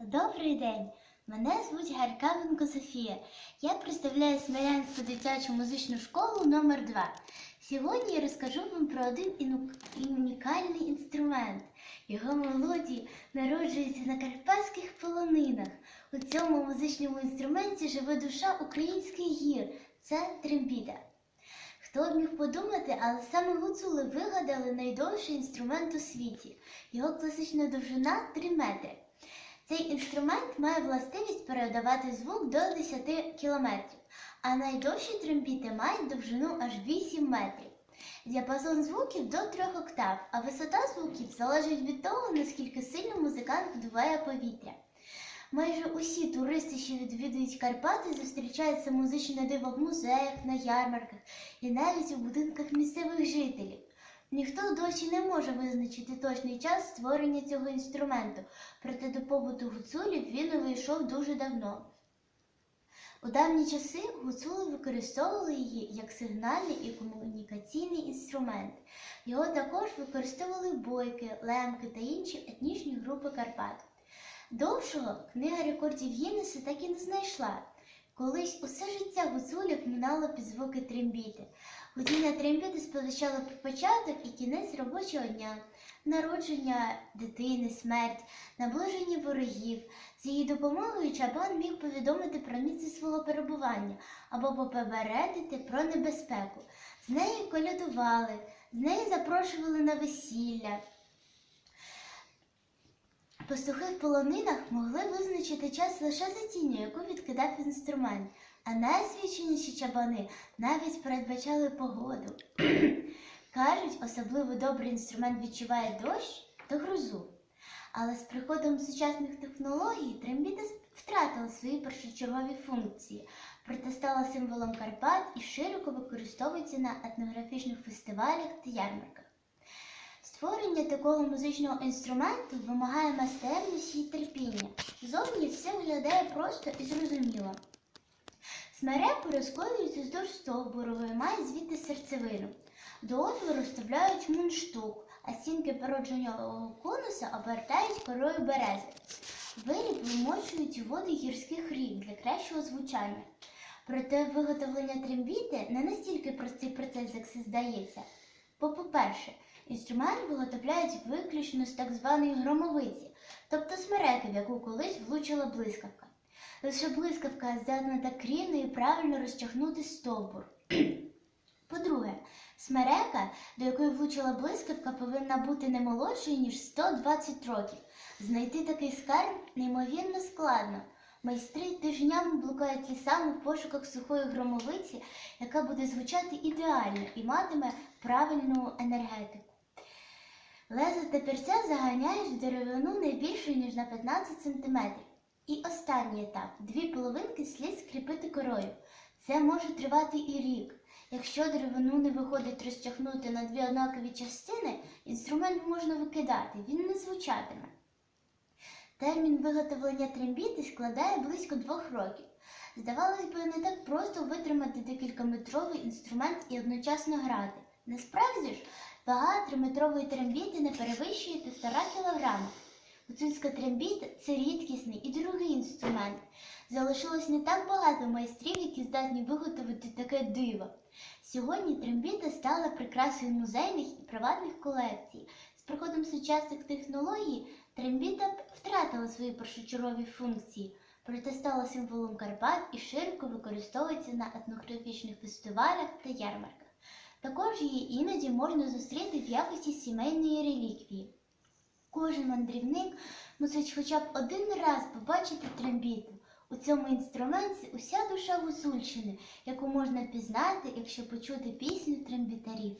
Добрий день! Мене звуть Гаркавенко Софія. Я представляю Смілянську дитячу музичну школу номер 2 Сьогодні я розкажу вам про один унікальний інструмент. Його мелодії народжуються на карпатських полонинах. У цьому музичному інструменті живе душа українських гір. Це трембіта. Хто б міг подумати, але саме гуцули вигадали найдовший інструмент у світі. Його класична довжина 3 метри. Цей інструмент має властивість передавати звук до 10 км, а найдовші трембіти мають довжину аж 8 метрів. Діапазон звуків до 3 октав, а висота звуків залежить від того, наскільки сильно музикант вдуває повітря. Майже усі туристи, що відвідують Карпати, зустрічають це музичне диво в музеях, на ярмарках і навіть у будинках місцевих жителів. Ніхто досі не може визначити точний час створення цього інструменту, проте до побуту гуцулів він увійшов дуже давно. У давні часи гуцули використовували її як сигнальний і комунікаційний інструмент. Його також використовували бойки, лемки та інші етнічні групи Карпат. Довшого книга рекордів Гіннеса так і не знайшла. Колись усе життя гуцулів минало під звуки трембіти. Гудіння трембіти сповіщало початок і кінець робочого дня, народження дитини, смерть, наближення ворогів. З її допомогою чабан міг повідомити про місце свого перебування або попередити про небезпеку. З нею колядували, з нею запрошували на весілля. Пастухи в полонинах могли визначити час лише за тінню, яку відкидав інструмент, а найосвіченіші чабани навіть передбачали погоду. Кажуть, особливо добрий інструмент відчуває дощ та грозу. Але з приходом сучасних технологій трембіта втратила свої першочергові функції, проте стала символом Карпат і широко використовується на етнографічних фестивалях та ярмарках. Створення такого музичного інструменту вимагає майстерності і терпіння. Зовні все виглядає просто і зрозуміло. Смереки розкладуються вздовж стовбуру, має звідти серцевину. До отвору вставляють мундштук, а стінки породженого конуса обертають корою берези. Виріб вимочують у води гірських рік для кращого звучання. Проте виготовлення трембіти не настільки простий процес, як це здається. Бо, по-перше, інструмент виготовляють виключно з так званої громовиці, тобто смереки, в яку колись влучила блискавка. Лише блискавка здатна так рівно і правильно розтягнути стовбур. По-друге, смерека, до якої влучила блискавка, повинна бути не молодшою, ніж 120 років. Знайти такий скарб неймовірно складно. Майстри тижнями блукають лісами в пошуках сухої громовиці, яка буде звучати ідеально і матиме правильну енергетику. Лезо тепірця заганяють в деревину не більше, ніж на 15 см. І останній етап дві половинки слід скріпити корою. Це може тривати і рік. Якщо деревину не виходить розтягнути на дві однакові частини, інструмент можна викидати, він не звучатиме. Термін виготовлення трембіти складає близько двох років. Здавалось би, не так просто витримати декількаметровий інструмент і одночасно грати. Насправді ж, вага триметрової трембіти не перевищує півтора кілограма. Гуцульська трембіта це рідкісний і дорогий інструмент. Залишилось не так багато майстрів, які здатні виготовити таке диво. Сьогодні трембіта стала прикрасою музейних і приватних колекцій. З приходом сучасних технологій трембіта втратила свої першочергові функції, проте стала символом Карпат і широко використовується на етнографічних фестивалях та ярмарках. Також її іноді можна зустріти в якості сімейної реліквії. Кожен мандрівник мусить хоча б один раз побачити трембіту. У цьому інструменті уся душа гусульщини, яку можна пізнати, якщо почути пісню трембітарів.